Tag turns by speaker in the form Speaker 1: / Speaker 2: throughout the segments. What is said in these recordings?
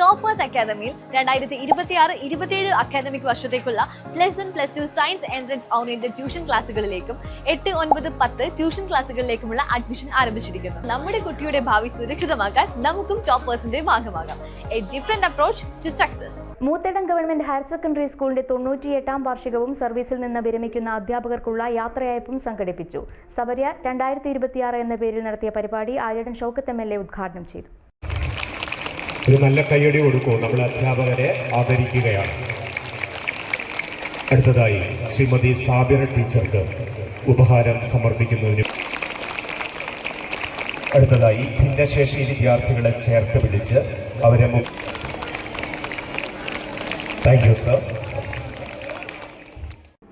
Speaker 1: Toppers അക്കാദമിയിൽ രണ്ടായിരത്തി ഇരുപത്തിയാറ് ഇരുപത്തിയേഴ് അക്കാദമിക് വർഷത്തേക്കുള്ള plus one plus two science entrance oriented tuition ക്ലാസ്സുകളിലേക്കും എട്ട് ഒൻപത് പത്ത് ട്യൂഷൻ ക്ലാസ്സുകളിലേക്കുമുള്ള അഡ്മിഷൻ ആരംഭിച്ചിരിക്കുന്നു. നമ്മുടെ കുട്ടിയുടെ ഭാവി സുരക്ഷിതമാക്കാൻ നമുക്കും ടോപ്പേഴ്സിന്റെ ഭാഗമാകാം. A different approach to success
Speaker 2: Moothedam government higher secondary സ്കൂളിന്റെ തൊണ്ണൂറ്റിയെട്ടാം വാർഷികവും സർവീസിൽ നിന്ന് വിരമിക്കുന്ന അധ്യാപകർക്കുള്ള യാത്രയയപ്പും സംഘടിപ്പിച്ചു. സബരിയ രണ്ടായിരത്തി ഇരുപത്തിയാറ് എന്ന പേരിൽ നടത്തിയ പരിപാടി Aryadan Shoukath M L A ഉദ്ഘാടനം ചെയ്തു.
Speaker 3: ഒരു നല്ല കയ്യടി കൊടുക്കൂ നമ്മൾ അധ്യാപകരെ ആദരിക്കുകയാണ്. അടുത്തതായി ശ്രീമതി സാബിറ ടീച്ചർക്ക് ഉപഹാരം സമർപ്പിക്കുന്നതിന് അടുത്തതായി ഭിന്നശേഷി വിദ്യാർത്ഥികളെ ചേർത്ത് പിടിച്ച് അവരെ thank you sir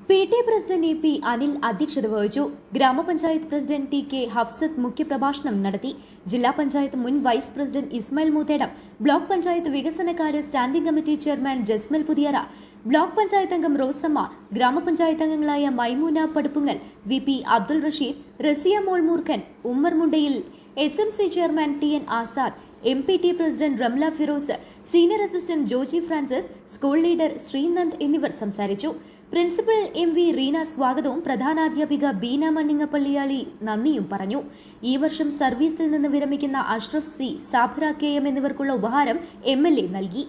Speaker 4: P T president A P Anil അധ്യക്ഷത വഹിച്ചു. ഗ്രാമപഞ്ചായത്ത് പ്രസിഡന്റ് ടി കെ ഹഫ്സത്ത് മുഖ്യപ്രഭാഷണം നടത്തി. ജില്ലാ പഞ്ചായത്ത് മുൻ vice president Ismail Moothedam block panchayat വികസനകാര്യ standing committee chairman Jasmal Puthiyara block panchayat അംഗം റോസമ്മ ഗ്രാമപഞ്ചായത്ത് അംഗങ്ങളായ Maimoona Paduppungal V P Abdul Rasheed Rasiya Molmoorkhan Ummer Mundayil S M C chairman T N Azad M P T president Ramla Firoz senior assistant Joji Francis school leader Sreenand എന്നിവർ സംസാരിച്ചു. Principal M V Reena സ്വാഗതവും പ്രധാനാധ്യാപിക ബീന മണ്ണിങ്ങപ്പള്ളിയാളി നന്ദിയും പറഞ്ഞു. ഈ വർഷം സർവീസിൽ നിന്ന് വിരമിക്കുന്ന Ashraf C Sabra K M എന്നിവർക്കുള്ള ഉപഹാരം എം എൽ എ നൽകി.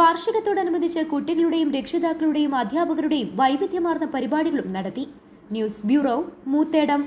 Speaker 4: വാർഷികത്തോടനുബന്ധിച്ച് കുട്ടികളുടെയും രക്ഷിതാക്കളുടെയും അധ്യാപകരുടെയും വൈവിധ്യമാർന്ന പരിപാടികളും നടത്തി. News bureau Moothedam.